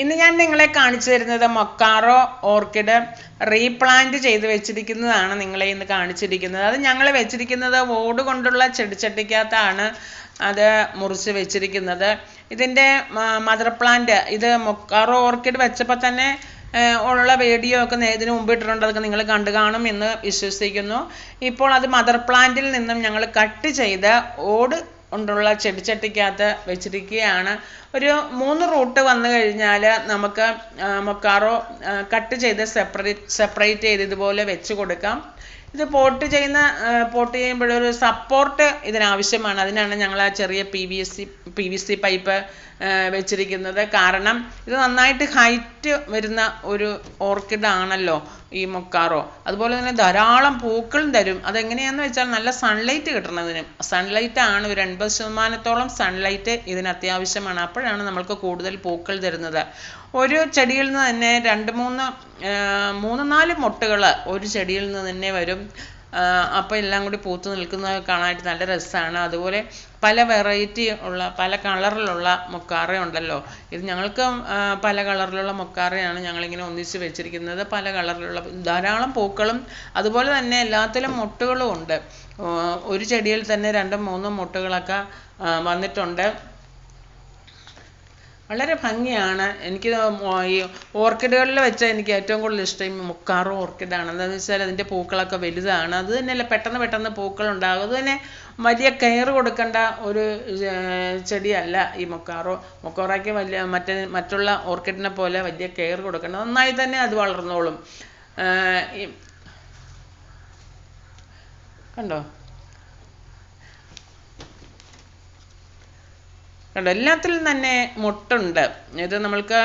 ഇന്ന് ഞാൻ നിങ്ങളെ കാണിച്ചു തരുന്നത് മൊക്കാറോ ഓർക്കിഡ് റീപ്ലാന്റ് ചെയ്ത് വെച്ചിരിക്കുന്നതാണ് നിങ്ങളെ ഇന്ന് കാണിച്ചിരിക്കുന്നത്. അത് ഞങ്ങൾ വെച്ചിരിക്കുന്നത് ഓട് കൊണ്ടുള്ള ചെടിച്ചട്ടിക്കകത്താണ് അത് മുറിച്ച് വെച്ചിരിക്കുന്നത്. ഇതിന്റെ മദർ പ്ലാന്റ് ഇത് മൊക്കാറോ ഓർക്കിഡ് വെച്ചപ്പോൾ തന്നെ ഉള്ള വീഡിയോ ഒക്കെ ഇതിനു മുമ്പ് ഇട്ടിട്ടുണ്ട്. അതൊക്കെ നിങ്ങൾ കണ്ടു കാണും എന്ന് വിശ്വസിക്കുന്നു. ഇപ്പോൾ അത് മദർ പ്ലാന്റിൽ നിന്നും ഞങ്ങൾ കട്ട് ചെയ്ത് ഓട് കൊണ്ടുള്ള ചെടിച്ചട്ടിക്കകത്ത് വെച്ചിരിക്കുകയാണ്. ഒരു മൂന്ന് റൂട്ട് വന്നു കഴിഞ്ഞാൽ നമുക്ക് മൊക്കാറോ കട്ട് ചെയ്ത് സെപ്പറേറ്റ് സെപ്പറേറ്റ് ചെയ്ത് ഇതുപോലെ വെച്ച് കൊടുക്കാം. ഇത് പോട്ട് ചെയ്യുന്ന പോട്ട് ചെയ്യുമ്പോഴൊരു സപ്പോർട്ട് ഇതിനാവശ്യമാണ്. അതിനാണ് ഞങ്ങൾ ആ ചെറിയ P V S C P V C pipe വെച്ചിരിക്കുന്നത്. കാരണം ഇത് നന്നായിട്ട് ഹൈറ്റ് വരുന്ന ഒരു ഓർക്കിഡ് ആണല്ലോ ഈ മൊക്കാറോ. അതുപോലെ തന്നെ ധാരാളം പൂക്കളും തരും. അതെങ്ങനെയാണെന്ന് വെച്ചാൽ നല്ല സൺലൈറ്റ് കിട്ടണതിന്. സൺലൈറ്റ് ആണ് ഒരു എൺപത് ശതമാനത്തോളം സൺലൈറ്റ് ഇതിന് അത്യാവശ്യമാണ്. അപ്പോഴാണ് നമ്മൾക്ക് കൂടുതൽ പൂക്കൾ തരുന്നത്. ഒരു ചെടിയിൽ നിന്ന് തന്നെ രണ്ട് മൂന്ന് മൂന്ന് നാല് മൊട്ടുകൾ ഒരു ചെടിയിൽ നിന്ന് തന്നെ വരും. അപ്പോൾ എല്ലാം കൂടി പൂത്ത് നിൽക്കുന്നത് കാണാനായിട്ട് നല്ല രസമാണ് അതുപോലെ പല വെറൈറ്റി ഉള്ള പല കളറിലുള്ള മൊക്കാറ ഉണ്ടല്ലോ ഇത് ഞങ്ങൾക്ക് പല കളറിലുള്ള മൊക്കാറയാണ് ഞങ്ങളിങ്ങനെ ഒന്നിച്ച് വെച്ചിരിക്കുന്നത്. പല കളറിലുള്ള ധാരാളം പൂക്കളും അതുപോലെ തന്നെ എല്ലാത്തിലും മുട്ടുകളും ഉണ്ട്. ഒരു ചെടിയിൽ തന്നെ രണ്ടും മൂന്നും മൊട്ടുകളൊക്കെ വന്നിട്ടുണ്ട്. വളരെ ഭംഗിയാണ്. എനിക്ക് ഈ ഓർക്കിഡുകളിൽ വെച്ച എനിക്ക് ഏറ്റവും കൂടുതൽ ഇഷ്ടം ഈ മുക്കാറോ ഓർക്കിഡാണ് എന്താണെന്ന് വെച്ചാൽ അതിന്റെ പൂക്കളൊക്കെ വലുതാണ്. അത് തന്നെയല്ല പെട്ടെന്ന് പെട്ടെന്ന് പൂക്കൾ ഉണ്ടാകും അത് തന്നെ വലിയ കെയർ കൊടുക്കേണ്ട ഒരു ചെടിയല്ല ഈ മൊക്കാറോ. മൊക്കാറോയ്ക്ക് വലിയ മറ്റേ മറ്റുള്ള ഓർക്കിഡിനെ പോലെ വലിയ കെയർ കൊടുക്കേണ്ട. നന്നായി തന്നെ അത് വളർന്നോളും. കണ്ടോ? കണ്ടോ? എല്ലാത്തിലും തന്നെ മുട്ടുണ്ട്. ഇത് നമ്മൾക്ക്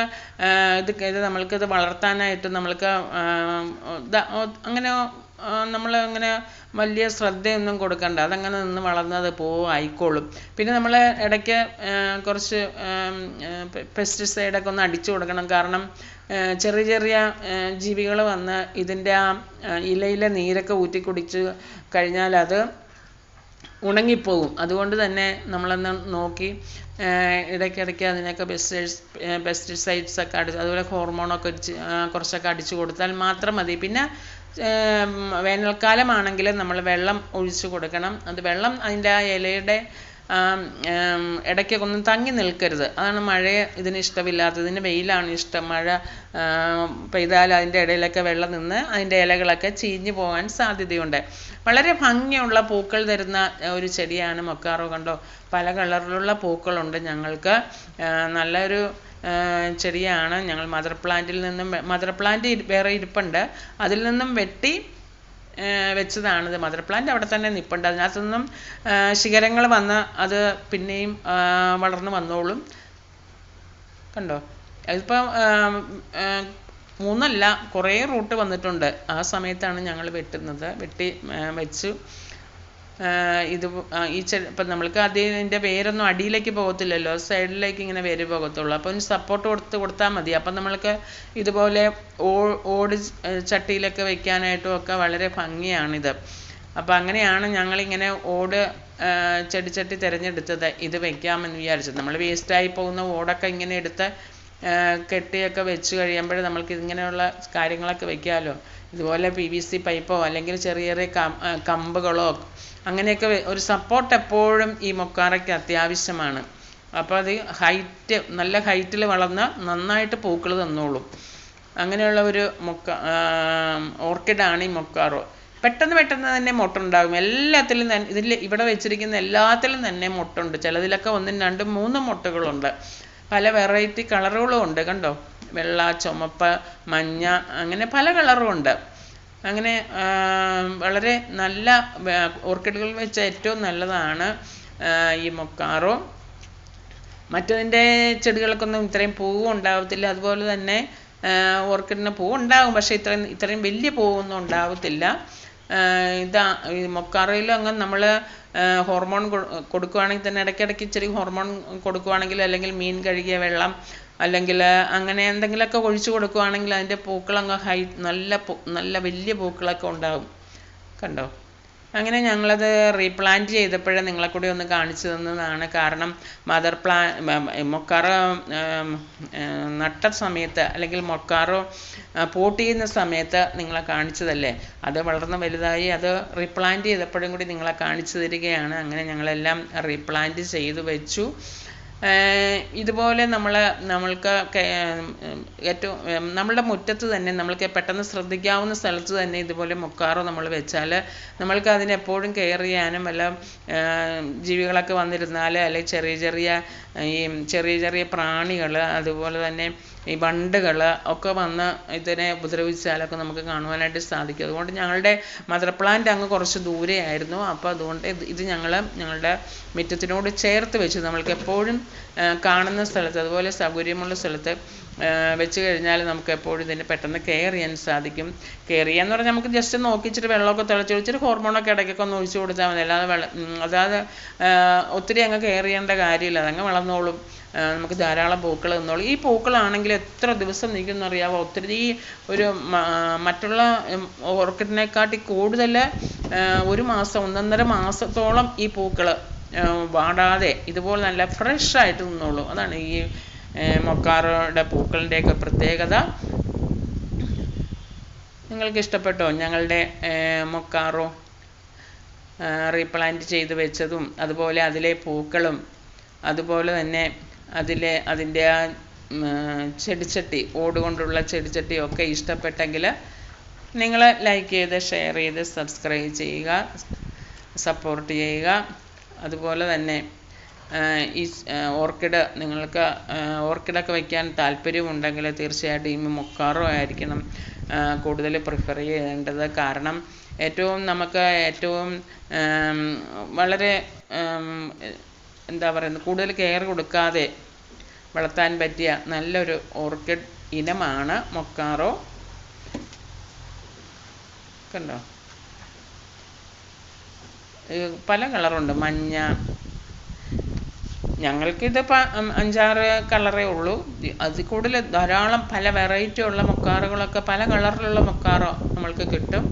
ഇത് ഇത് നമ്മൾക്ക് ഇത് വളർത്താനായിട്ട് നമ്മൾക്ക് അങ്ങനെ നമ്മൾ അങ്ങനെ വലിയ ശ്രദ്ധയൊന്നും കൊടുക്കണ്ട. അതങ്ങനെ നിന്ന് വളർന്നത് പോവും ആയിക്കോളും. പിന്നെ നമ്മൾ ഇടയ്ക്ക് കുറച്ച് പെസ്റ്റിസൈഡൊക്കെ ഒന്ന് അടിച്ചു കൊടുക്കണം. കാരണം ചെറിയ ചെറിയ ജീവികൾ വന്ന് ഇതിന്റെ ആ, ഇലയിലെ നീരൊക്കെ ഊറ്റി കുടിച്ച് കഴിഞ്ഞാൽ അത് ഉണങ്ങിപ്പോകും അതുകൊണ്ട് തന്നെ നമ്മളൊന്ന് നോക്കി ഇടയ്ക്കിടയ്ക്ക് അതിനൊക്കെ പെസ്റ്റിസൈഡ്സ് പെസ്റ്റിസൈഡ്സ് ഒക്കെ അടിച്ച് അതുപോലെ ഹോർമോണൊക്കെ അടിച്ച് കുറച്ചൊക്കെ അടിച്ചു കൊടുത്താൽ മാത്രം മതി. പിന്നെ വേനൽക്കാലമാണെങ്കിൽ നമ്മൾ വെള്ളം ഒഴിച്ചു കൊടുക്കണം. അത് വെള്ളം അതിന്റെ ആ ഇലയുടെ ഇടയ്ക്കൊക്കെ ഒന്നും തങ്ങി നിൽക്കരുത്. അതാണ് മഴയെ ഇതിന് ഇഷ്ടമില്ലാത്തതിന് വെയിലാണ് ഇഷ്ടം. മഴ പെയ്താൽ അതിന്റെ ഇടയിലൊക്കെ വെള്ളം നിന്ന് അതിന്റെ ഇലകളൊക്കെ ചീഞ്ഞു പോകാൻ സാധ്യതയുണ്ട്. വളരെ ഭംഗിയുള്ള പൂക്കൾ തരുന്ന ഒരു ചെടിയാണ് മൊക്കാറോ കണ്ടോ? പല കളറിലുള്ള പൂക്കളുണ്ട് ഞങ്ങൾക്ക്. നല്ലൊരു ചെടിയാണ്. ഞങ്ങൾ മദർ പ്ലാന്റിൽ നിന്നും മദർ പ്ലാന്റ് വേറെ ഇരിപ്പുണ്ട്. അതിൽ നിന്നും വെട്ടി വെച്ചതാണിത് മദർ പ്ലാന്റ്. അവിടെ തന്നെ നിൽപ്പുണ്ട് അതിനകത്തു നിന്നും ശിഖരങ്ങൾ വന്ന് അത് പിന്നെയും വളർന്നു വന്നോളും. കണ്ടോ? അതിപ്പം ആം, ആ, മൂന്നല്ല കുറേ റൂട്ട് വന്നിട്ടുണ്ട്. ആ സമയത്താണ് ഞങ്ങൾ വെട്ടുന്നത്. വെട്ടി വെച്ചു. ഇത് ഈ ഇപ്പം നമ്മൾക്ക് അതിന്റെ വേരൊന്നും അടിയിലേക്ക് പോകത്തില്ലല്ലോ. സൈഡിലേക്ക് ഇങ്ങനെ വേര് പോകത്തുള്ളൂ. അപ്പം സപ്പോർട്ട് കൊടുത്ത് കൊടുത്താൽ മതി. അപ്പം നമ്മൾക്ക് ഇതുപോലെ ഓട് ചട്ടിയിലൊക്കെ വെക്കാനായിട്ടും ഒക്കെ വളരെ ഭംഗിയാണിത്. അപ്പം അങ്ങനെയാണ് ഞങ്ങളിങ്ങനെ ഓട് ചെടിച്ചട്ടി തിരഞ്ഞെടുത്തത്. ഇത് വെക്കാമെന്ന് വിചാരിച്ചത്. നമ്മൾ വേസ്റ്റായി പോകുന്ന ഓടൊക്കെ ഇങ്ങനെ എടുത്ത് കെട്ടിയൊക്കെ വെച്ച് കഴിയുമ്പോൾ നമ്മൾക്ക് ഇങ്ങനെയുള്ള കാര്യങ്ങളൊക്കെ വെക്കാമല്ലോ ഇതുപോലെ പി വി സി പൈപ്പോ അല്ലെങ്കിൽ ചെറിയ ചെറിയ കമ്പുകളോ അങ്ങനെയൊക്കെ ഒരു സപ്പോർട്ട് എപ്പോഴും ഈ മൊക്കാറയ്ക്ക് അത്യാവശ്യമാണ്. അപ്പോൾ അത് ഹൈറ്റ് നല്ല ഹൈറ്റിൽ വളർന്ന് നന്നായിട്ട് പൂക്കൾ തന്നോളും. അങ്ങനെയുള്ള ഒരു മൊക്ക ഓർക്കിഡാണ് ഈ മൊക്കാറോ. പെട്ടെന്ന് പെട്ടെന്ന് തന്നെ മുട്ടുണ്ടാകും. എല്ലാത്തിലും തന്നെ ഇതിൽ ഇവിടെ വെച്ചിരിക്കുന്ന എല്ലാത്തിലും തന്നെ മുട്ടുണ്ട്. ചിലതിലൊക്കെ ഒന്നും രണ്ടും മൂന്നും മുട്ടുകളുണ്ട്. പല വെറൈറ്റി കളറുകളും ഉണ്ട് കണ്ടോ? വെള്ള ചുമപ്പ് മഞ്ഞ അങ്ങനെ പല കളറും ഉണ്ട്. അങ്ങനെ വളരെ നല്ല ഓർക്കിഡുകൾ വെച്ച് ഏറ്റവും നല്ലതാണ് ഈ മൊക്കാറോ. മറ്റതിന്റെ ചെടികൾക്കൊന്നും ഇത്രയും പൂവും ഉണ്ടാവത്തില്ല. അതുപോലെ തന്നെ ഓർക്കിഡിന് പൂവുണ്ടാകും പക്ഷേ ഇത്രയും ഇത്രയും വലിയ പൂവൊന്നും ഉണ്ടാവത്തില്ല. ഇതാ ഈ മൊക്കാറയിലും അങ്ങ് നമ്മൾ ഹോർമോൺ കൊടുക്കുകയാണെങ്കിൽ തന്നെ ഇടയ്ക്കിടയ്ക്ക് ഇച്ചിരി ഹോർമോൺ കൊടുക്കുകയാണെങ്കിൽ അല്ലെങ്കിൽ മീൻ കഴുകിയ വെള്ളം അല്ലെങ്കിൽ അങ്ങനെ എന്തെങ്കിലുമൊക്കെ ഒഴിച്ചു കൊടുക്കുകയാണെങ്കിൽ അതിന്റെ പൂക്കളങ്ങ് ഹൈ നല്ല നല്ല വലിയ പൂക്കളൊക്കെ ഉണ്ടാവും. കണ്ടോ? അങ്ങനെ ഞങ്ങളത് റീപ്ലാന്റ് ചെയ്തപ്പോഴേ നിങ്ങളെ കൂടി ഒന്ന് കാണിച്ചു തന്നതാണ്. കാരണം മദർ പ്ലാ മൊക്കാറോ നട്ട സമയത്ത് അല്ലെങ്കിൽ മൊക്കാറോ പോട്ട് ചെയ്യുന്ന സമയത്ത് നിങ്ങളെ കാണിച്ചതല്ലേ? അത് വളർന്ന് വലുതായി അത് റീപ്ലാന്റ് ചെയ്തപ്പോഴും കൂടി നിങ്ങളെ കാണിച്ചു തരികയാണ്. അങ്ങനെ ഞങ്ങളെല്ലാം റീപ്ലാന്റ് ചെയ്തു വെച്ചു. ഇതുപോലെ നമ്മൾ നമ്മൾക്ക് ഏറ്റവും നമ്മളുടെ മുറ്റത്ത് തന്നെ നമ്മൾക്ക് പെട്ടെന്ന് ശ്രദ്ധിക്കാവുന്ന സ്ഥലത്ത് തന്നെ ഇതുപോലെ മുക്കാറ് നമ്മൾ വെച്ചാൽ നമ്മൾക്ക് അതിനെ എപ്പോഴും കെയർ ചെയ്യാനും വല്ല ജീവികളൊക്കെ വന്നിരുന്നാൽ അല്ലെങ്കിൽ ചെറിയ ചെറിയ ഈ ചെറിയ ചെറിയ പ്രാണികൾ അതുപോലെ തന്നെ ഈ വണ്ടുകൾ ഒക്കെ വന്ന് ഇതിനെ ഉപദ്രവിച്ചാലൊക്കെ നമുക്ക് കാണുവാനായിട്ട് സാധിക്കും. അതുകൊണ്ട് ഞങ്ങളുടെ മദർ പ്ലാന്റ് അങ്ങ് കുറച്ച് ദൂരെയായിരുന്നു. അപ്പോൾ അതുകൊണ്ട് ഇത് ഞങ്ങൾ ഞങ്ങളുടെ മുറ്റത്തിനോട് ചേർത്ത് വെച്ച് നമ്മൾക്ക് എപ്പോഴും കാണുന്ന സ്ഥലത്ത് അതുപോലെ സൗകര്യമുള്ള സ്ഥലത്ത് വെച്ച് കഴിഞ്ഞാൽ നമുക്ക് എപ്പോഴും ഇതിനെ പെട്ടെന്ന് കെയർ ചെയ്യാൻ സാധിക്കും. കെയർ ചെയ്യാന്ന് പറഞ്ഞാൽ നമുക്ക് ജസ്റ്റ് നോക്കിച്ചിട്ട് വെള്ളമൊക്കെ തിളച്ച് ഹോർമോണൊക്കെ ഇടയ്ക്കൊക്കെ ഒന്ന് ഒഴിച്ചു കൊടുത്താൽ മതി. അല്ലാതെ വെള്ളം അതായത് ഒത്തിരി അങ്ങ് കെയർ ചെയ്യേണ്ട കാര്യമില്ല. അതങ്ങ് വളർന്നോളും. നമുക്ക് ധാരാളം പൂക്കൾ നിന്നോളും ഈ പൂക്കളാണെങ്കിൽ എത്ര ദിവസം നിൽക്കുമെന്ന് അറിയാമോ ഒത്തിരി ഒരു മറ്റുള്ള ഓർക്കിഡിനെക്കാട്ടി കൂടുതൽ ഒരു മാസം ഒന്നൊന്നര മാസത്തോളം ഈ പൂക്കൾ വാടാതെ ഇതുപോലെ നല്ല ഫ്രഷ് ആയിട്ട് നിന്നോളും. അതാണ് ഈ മൊക്കാറോയുടെ പൂക്കളുടെയൊക്കെ പ്രത്യേകത. നിങ്ങൾക്ക് ഇഷ്ടപ്പെട്ടോ? ഞങ്ങളുടെ മൊക്കാറോ റീപ്ലാന്റ് ചെയ്ത് വെച്ചതും അതുപോലെ അതിലെ പൂക്കളും അതുപോലെ തന്നെ അതിലെ അതിന്റെ ആ ചെടിച്ചട്ടി ഓട് കൊണ്ടുള്ള ചെടിച്ചട്ടി ഒക്കെ ഇഷ്ടപ്പെട്ടെങ്കിൽ നിങ്ങൾ ലൈക്ക് ചെയ്ത് ഷെയർ ചെയ്ത് സബ്സ്ക്രൈബ് ചെയ്യുക സപ്പോർട്ട് ചെയ്യുക. അതുപോലെ തന്നെ ഈ ഓർക്കിഡ് നിങ്ങൾക്ക് ഓർക്കിഡൊക്കെ വയ്ക്കാൻ താല്പര്യമുണ്ടെങ്കിൽ തീർച്ചയായിട്ടും ഈ മൊക്കാറോ ആയിരിക്കണം കൂടുതൽ പ്രിഫർ ചെയ്യേണ്ടത്. കാരണം ഏറ്റവും നമുക്ക് ഏറ്റവും വളരെ എന്താ പറയുന്നത് കൂടുതൽ കെയർ കൊടുക്കാതെ വളർത്താൻ പറ്റിയ നല്ലൊരു ഓർക്കിഡ് ഇനമാണ് മൊക്കാറോ. കണ്ടോ? പല കളറുണ്ട്. മഞ്ഞ. ഞങ്ങൾക്കിത് പ- അഞ്ചാറ് കളറേ ഉള്ളൂ. അതിൽ കൂടുതൽ ധാരാളം പല വെറൈറ്റി ഉള്ള മൊക്കാറുകളൊക്കെ പല കളറിലുള്ള മൊക്കാറോ നമ്മൾക്ക് കിട്ടും.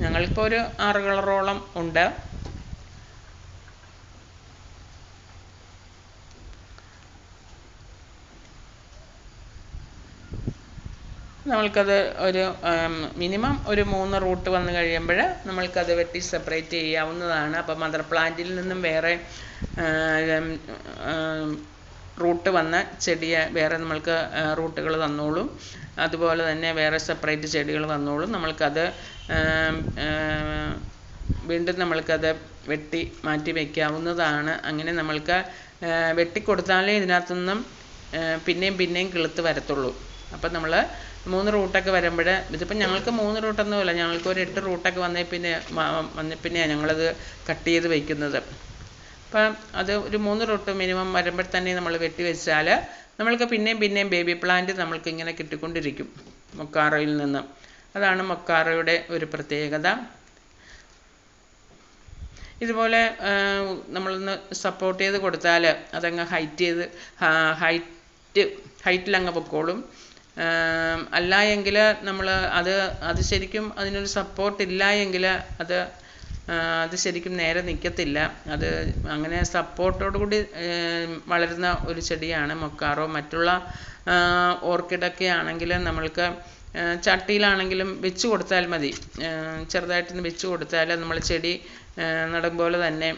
ഞങ്ങൾക്കൊരു ഒരു ആറ് കളറോളം ഉണ്ട്. നമ്മൾക്കത് ഒരു മിനിമം ഒരു മൂന്ന് റൂട്ട് വന്നു കഴിയുമ്പോൾ നമ്മൾക്കത് വെട്ടി സെപ്പറേറ്റ് ചെയ്യാവുന്നതാണ്. അപ്പോൾ മദർ പ്ലാന്റിൽ നിന്നും വേറെ റൂട്ട് വന്ന ചെടിയെ വേറെ നമ്മൾക്ക് റൂട്ടുകൾ തന്നോളും. അതുപോലെ തന്നെ വേറെ സെപ്പറേറ്റ് ചെടികൾ വന്നോളും നമ്മൾക്കത് വീണ്ടും നമ്മൾക്കത് വെട്ടി മാറ്റി വയ്ക്കാവുന്നതാണ് അങ്ങനെ നമ്മൾക്ക് വെട്ടി വെട്ടിക്കൊടുത്താലേ ഇതിനകത്തുനിന്നും പിന്നെയും പിന്നെയും കിളുത്ത് വരത്തുള്ളൂ. അപ്പം നമ്മൾ മൂന്ന് റൂട്ടൊക്കെ വരുമ്പോൾ ഇതിപ്പോൾ ഞങ്ങൾക്ക് മൂന്ന് റൂട്ടൊന്നുമില്ല. ഞങ്ങൾക്ക് ഒരു എട്ട് റൂട്ടൊക്കെ വന്നേ പിന്നെ വന്നേ പിന്നെയാണ് ഞങ്ങളത് കട്ട് ചെയ്ത് വയ്ക്കുന്നത് അപ്പം അത് ഒരു മൂന്ന് റൂട്ട് മിനിമം വരുമ്പോൾ തന്നെ നമ്മൾ വെട്ടി വെച്ചാൽ നമ്മൾക്ക് പിന്നെയും പിന്നെയും ബേബി പ്ലാന്റ് നമ്മൾക്ക് ഇങ്ങനെ കിട്ടിക്കൊണ്ടിരിക്കും മൊക്കാറോയിൽ നിന്ന്. അതാണ് മൊക്കാറോയുടെ ഒരു പ്രത്യേകത. ഇതുപോലെ നമ്മളൊന്ന് സപ്പോർട്ട് ചെയ്ത് കൊടുത്താൽ അതങ്ങ് ഹൈറ്റ് ചെയ്ത് ഹൈറ്റ് ഹൈറ്റിലങ്ങ് പൊക്കോളും. ആം, അല്ല എങ്കിൽ നമ്മൾ അത് അത് ശരിക്കും അതിനൊരു സപ്പോർട്ട് ഇല്ല എങ്കിൽ അത് അത് ശരിക്കും നേരെ നിൽക്കത്തില്ല അത് അങ്ങനെ സപ്പോർട്ടോടു കൂടി വളരുന്ന ഒരു ചെടിയാണ് മൊക്കാറോ. മറ്റുള്ള ഓർക്കിഡൊക്കെ ആണെങ്കിൽ നമ്മൾക്ക് ചട്ടിയിലാണെങ്കിലും വെച്ച് കൊടുത്താൽ മതി. ചെറുതായിട്ടൊന്ന് വെച്ച് കൊടുത്താൽ നമ്മൾ ചെടി നടുമ്പോലെ നടും പോലെ തന്നെ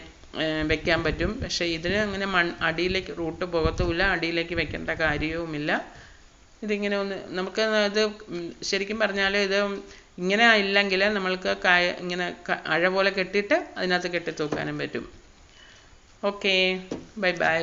വെക്കാൻ പറ്റും. പക്ഷേ ഇതിന് അങ്ങനെ മൺ അടിയിലേക്ക് റൂട്ട് പോകത്തുമില്ല. അടിയിലേക്ക് വെക്കേണ്ട കാര്യവുമില്ല. ഇതിങ്ങനെ ഒന്ന് നമുക്ക് ഇത് ശരിക്കും പറഞ്ഞാൽ ഇത് ഇങ്ങനെ ഇല്ലെങ്കിൽ നമ്മൾക്ക് കായ ഇങ്ങനെ അഴ പോലെ കെട്ടിയിട്ട് അതിനകത്ത് കെട്ടി തൂക്കാനും പറ്റും. Okay bye bye